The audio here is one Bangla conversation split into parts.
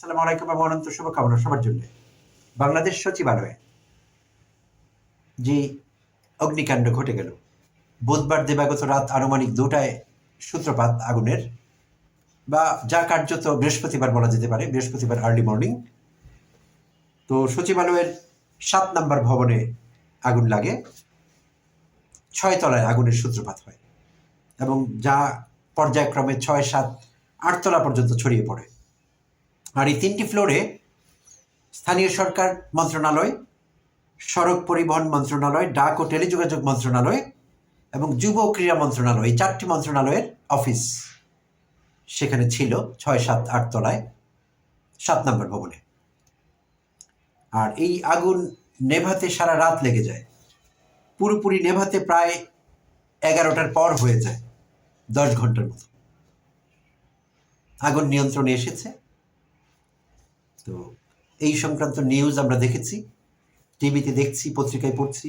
সালাম আলাইকুম এবং অনন্ত শুভকামনা সবার জন্য। বাংলাদেশ সচিবালয়ে যে অগ্নিকাণ্ড ঘটে গেল, বুধবার দিবাগত রাত আনুমানিক দুটায় সূত্রপাত আগুনের বা যা কার্যত বৃহস্পতিবার বলা যেতে পারে, বৃহস্পতিবার আর্লি মর্নিং তো সচিবালয়ের সাত নম্বর ভবনে আগুন লাগে, ছয় তলায় আগুনের সূত্রপাত হয় এবং যা পর্যায়ক্রমে ছয়, সাত আটতলা পর্যন্ত ছড়িয়ে পড়ে। আর এই তিনটি ফ্লোরে স্থানীয় সরকার মন্ত্রণালয়, সড়ক পরিবহন মন্ত্রণালয়, ডাক ও টেলিযোগাযোগ মন্ত্রণালয় এবং যুব ও ক্রীড়া মন্ত্রণালয়, এই চারটি মন্ত্রণালয়ের অফিস সেখানে ছিল ছয়, সাত, আট তলায়, সাত নম্বর ভবনে। আর এই আগুন নেভাতে সারা রাত লেগে যায়। পুরোপুরি নেভাতে প্রায় এগারোটার পর হয়ে যায়, দশ ঘণ্টার মতো। আগুন নিয়ন্ত্রণে এসেছে। তো এই সংক্রান্ত নিউজ আমরা দেখেছি টিভিতে দেখছি, পত্রিকায় পড়ছি।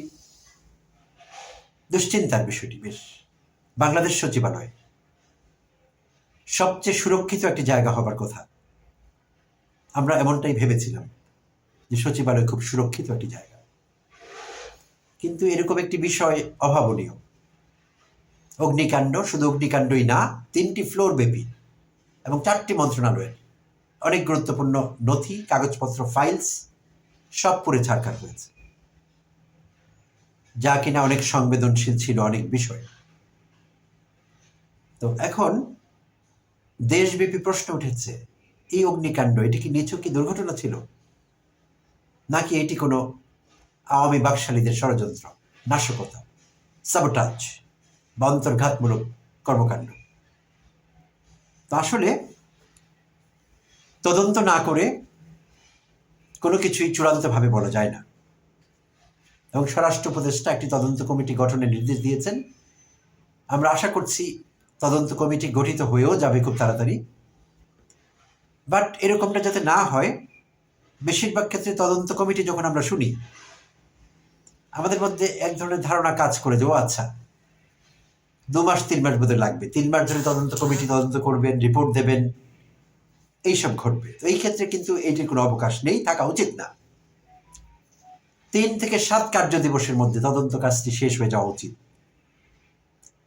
দুশ্চিন্তার বিষয়টি বেশ। বাংলাদেশ সচিবালয়, সবচেয়ে সুরক্ষিত একটি জায়গা হবার কথা। আমরা এমনটাই ভেবেছিলাম যে সচিবালয় খুব সুরক্ষিত একটি জায়গা। কিন্তু এরকম একটি বিষয় অভাবনীয়। অগ্নিকাণ্ড, শুধু অগ্নিকাণ্ডই না, তিনটি ফ্লোর ব্যাপী এবং চারটি মন্ত্রণালয়ের। অনেক গুরুত্বপূর্ণ নথি, কাগজপত্র ফাইলস সব পুড়ে ছাড়খার হয়েছে। যা কিনা অনেক সংবেদনশীল ছিল অনেক বিষয়। তো এখন দেশব্যাপী প্রশ্ন উঠেছে, এই অগ্নিকাণ্ড, এটি কি নিছক কি দুর্ঘটনা ছিল? নাকি এটি কোনো আওয়ামী বাকশালীদের ষড়যন্ত্র, নাশকতা সাবোটাজ বা অন্তর্ঘাতমূলক কর্মকাণ্ড? আসলে তদন্ত না করে কোনো কিছুই চূড়ান্তভাবে বলা যায় না। এবং স্বরাষ্ট্র উপদেষ্টা একটি তদন্ত কমিটি গঠনের নির্দেশ দিয়েছেন। আমরা আশা করছি তদন্ত কমিটি গঠিত হয়েও যাবে খুব তাড়াতাড়ি। বাট এরকমটা যাতে না হয়, বেশিরভাগ ক্ষেত্রে তদন্ত কমিটি যখন আমরা শুনি, আমাদের মধ্যে এক ধরনের ধারণা কাজ করে ও আচ্ছা দু মাস, তিন মাস বোধহয় লাগবে। তিন মাস ধরে তদন্ত কমিটি তদন্ত করবেন, রিপোর্ট দেবেন। এইসব ঘটবে। তো এই ক্ষেত্রে কিন্তু এইটির কোনো অবকাশ নেই, থাকা উচিত না। তিন থেকে সাত কার্য দিবসের মধ্যে তদন্ত কাজটি শেষ হয়ে যাওয়া উচিত।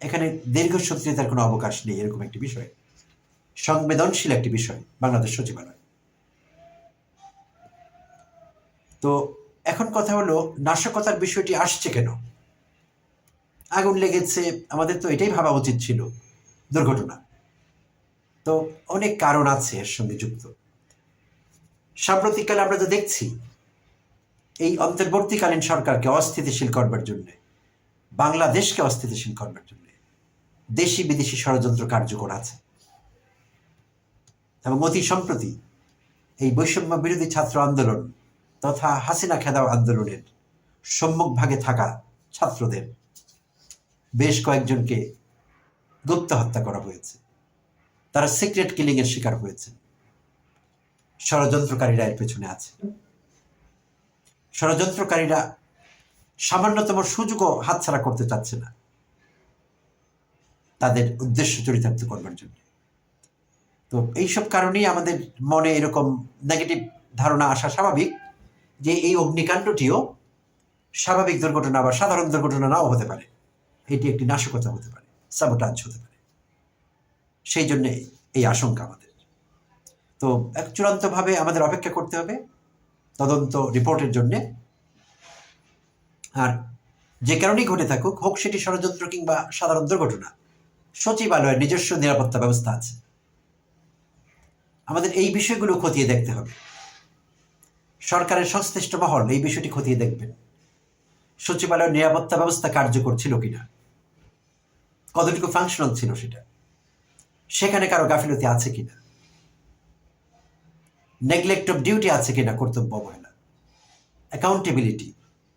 এখানে দীর্ঘ দীর্ঘসূত্রিতার কোনো অবকাশ নেই, এরকম একটি বিষয়। সংবেদনশীল একটি বিষয়, বাংলাদেশ সচিবালয়। তো এখন কথা হলো, নাশকতার বিষয়টি আসছে কেন? আগুন লেগেছে, আমাদের তো এটাই ভাবা উচিত ছিল, দুর্ঘটনা। তো অনেক কারণ আছে এর সঙ্গে যুক্ত। সাম্প্রতিককালে আমরা তো দেখছি, এই অন্তর্বর্তীকালীন সরকারকে অস্থিতিশীল করবার জন্য, বাংলাদেশকে অস্থিতিশীল করবার জন্য দেশি বিদেশি ষড়যন্ত্র কার্যকর আছে। এবং অতি সম্প্রতি এই বৈষম্য বিরোধী ছাত্র আন্দোলন তথা হাসিনা খেদাও আন্দোলনের সম্মুখ ভাগে থাকা ছাত্রদের বেশ কয়েকজনকে গুপ্ত হত্যা করা হয়েছে। তারা সিক্রেট কিলিং এর শিকার হয়েছে। ষড়যন্ত্রকারীরা এর পেছনে আছে। ষড়যন্ত্রকারীরা সামান্যতম সুযোগও হাতছাড়া করতে চাচ্ছে না। তাদের উদ্দেশ্য চরিতার্থ করবার জন্য। তো এইসব কারণেই আমাদের মনে এরকম নেগেটিভ ধারণা আসা স্বাভাবিক যে এই অগ্নিকাণ্ডটিও স্বাভাবিক দুর্ঘটনা বা সাধারণ দুর্ঘটনা নাও হতে পারে। এটি একটি নাশকতা হতে পারে সাবোটাজ হতে পারে। সেই জন্য এই আশঙ্কা আমাদের। তো এক চূড়ান্তভাবে আমাদের অপেক্ষা করতে হবে তদন্ত রিপোর্টের জন্যে। আর যে কারণেই ঘটে থাকুক, হোক সেটি ষড়যন্ত্র কিংবা সাধারণ দুর্ঘটনা, সচিবালয়ের নিজস্ব নিরাপত্তা ব্যবস্থা আছে। আমাদের এই বিষয়গুলো খতিয়ে দেখতে হবে। সরকারের সংশ্লিষ্ট মহল এই বিষয়টি খতিয়ে দেখবেন। সচিবালয়ের নিরাপত্তা ব্যবস্থা কার্যকর ছিল কিনা? কতটুকু ফাংশনাল ছিল সেটা? সেখানে কারও গাফিলতি আছে কিনা? নেগলেক্ট অফ ডিউটি আছে কিনা কর্তব্য অবহেলা অ্যাকাউন্টেবিলিটি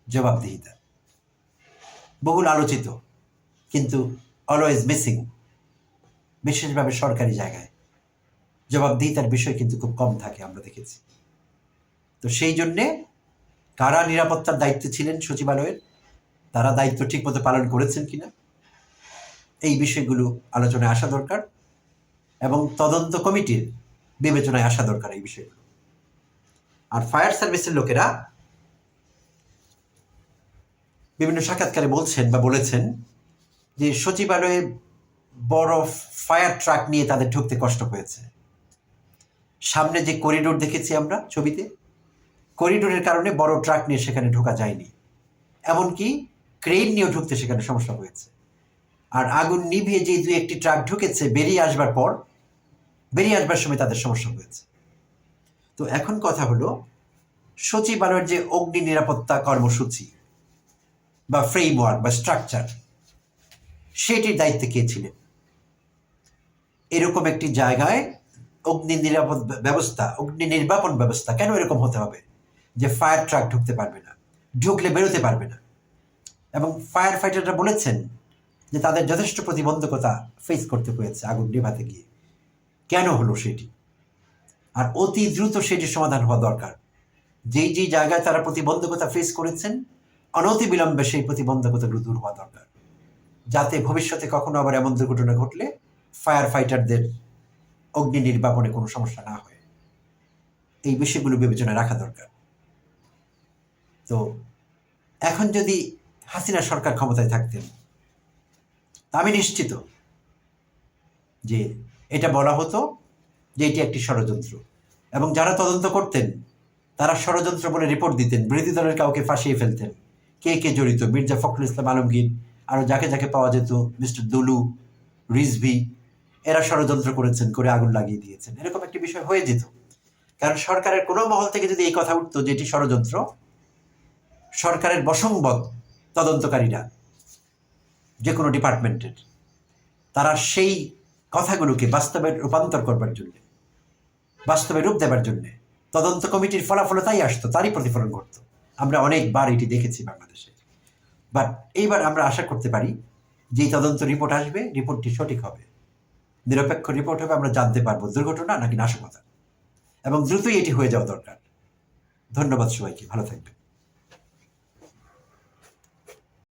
জবাবদিহিতা। বহুল আলোচিত, কিন্তু অলওয়েজ মিসিং বিশেষভাবে সরকারি জায়গায়। জবাবদিহিতার বিষয় কিন্তু খুব কম থাকে, আমরা দেখেছি। তো সেই জন্যে কারা নিরাপত্তার দায়িত্বে ছিলেন সচিবালয়ের? তারা দায়িত্ব ঠিকমতো পালন করেছেন কিনা? এই বিষয়গুলো আলোচনায় আসা দরকার। এবং তদন্ত কমিটির বিবেচনায় আসা দরকার এই বিষয়গুলো আর ফায়ার সার্ভিসের লোকেরা বিভিন্ন সাক্ষাৎকারে বলছেন বা বলেছেন যে সচিবালয়ে বড় ফায়ার ট্রাক নিয়ে তাদের ঢুকতে কষ্ট হয়েছে। সামনে যে করিডোর দেখেছি আমরা ছবিতে, করিডোরের কারণে বড় ট্রাক নিয়ে সেখানে ঢোকা যায়নি। এমনকি ক্রেন নিয়েও ঢুকতে সেখানে সমস্যা হয়েছে। আর আগুন নিভিয়ে যে দুই একটি ট্রাক ঢুকেছে, বেরিয়ে আসবার পর বেরিয়ে আসবার সময় তাদের সমস্যা হয়েছে। তো এখন কথা হলো, সচিবালয়ের যে অগ্নি নিরাপত্তা কর্মসূচি বা ফ্রেমওয়ার্ক বা স্ট্রাকচার সেটির দায়িত্বে কে ছিলেন? এরকম একটি জায়গায় অগ্নি নিরাপদ ব্যবস্থা, অগ্নি নির্বাপন ব্যবস্থা কেন এরকম হতে হবে? যে ফায়ার ট্রাক ঢুকতে পারবে না, ঢুকলে বেরোতে পারবে না। এবং ফায়ার ফাইটাররা বলেছেন যে তাদের যথেষ্ট প্রতিবন্ধকতা ফেস করতে হয়েছে আগুন নেভাতে গিয়ে। কেন হলো সেটি? আর অতি দ্রুত সেটির সমাধান হওয়া দরকার। যেই যেই জায়গায় তারা প্রতিবন্ধকতা ফেস করেছেন, অনতি বিলম্বে সেই প্রতিবন্ধকতাগুলো দূর হওয়া দরকার। যাতে ভবিষ্যতে কখনো আবার এমন দুর্ঘটনা ঘটলে ফায়ার ফাইটারদের অগ্নি নির্বাপনে কোনো সমস্যা না হয়। এই বিষয়গুলো বিবেচনায় রাখা দরকার। তো এখন যদি হাসিনা সরকার ক্ষমতায় থাকতেন আমি নিশ্চিত যে এটা বলা হতো যে এটি একটি ষড়যন্ত্র। এবং যারা তদন্ত করতেন, তারা ষড়যন্ত্র বলে রিপোর্ট দিতেন, বিরোধী দলের কাউকে ফাঁসিয়ে ফেলতেন। কে কে জড়িত? মির্জা ফখরুল ইসলাম আলমগীর আরও যাকে যাকে পাওয়া যেত, মিস্টার দুলু, রিজভি, এরা ষড়যন্ত্র করেছেন, করে আগুন লাগিয়ে দিয়েছেন। এরকম একটি বিষয় হয়ে যেত। কারণ সরকারের কোনো মহল থেকে যদি এই কথা উঠতো যে এটি ষড়যন্ত্র, সরকারের বসংবদ তদন্তকারীরা যে কোনো ডিপার্টমেন্টের তারা সেই কথাগুলোকে বাস্তবে রূপান্তর করবার জন্যে, বাস্তবে রূপ দেবার জন্যে। তদন্ত কমিটির ফলাফল তাই আসতো, তারই প্রতিফলন ঘটতো। আমরা অনেকবার এটি দেখেছি বাংলাদেশে। বাট এইবার আমরা আশা করতে পারি যে তদন্ত রিপোর্ট আসবে, রিপোর্টটি সঠিক হবে। নিরপেক্ষ রিপোর্ট হবে, আমরা জানতে পারব দুর্ঘটনা নাকি নাশকতা। এবং দ্রুতই এটি হয়ে যাওয়া দরকার। ধন্যবাদ সবাইকে, ভালো থাকবেন।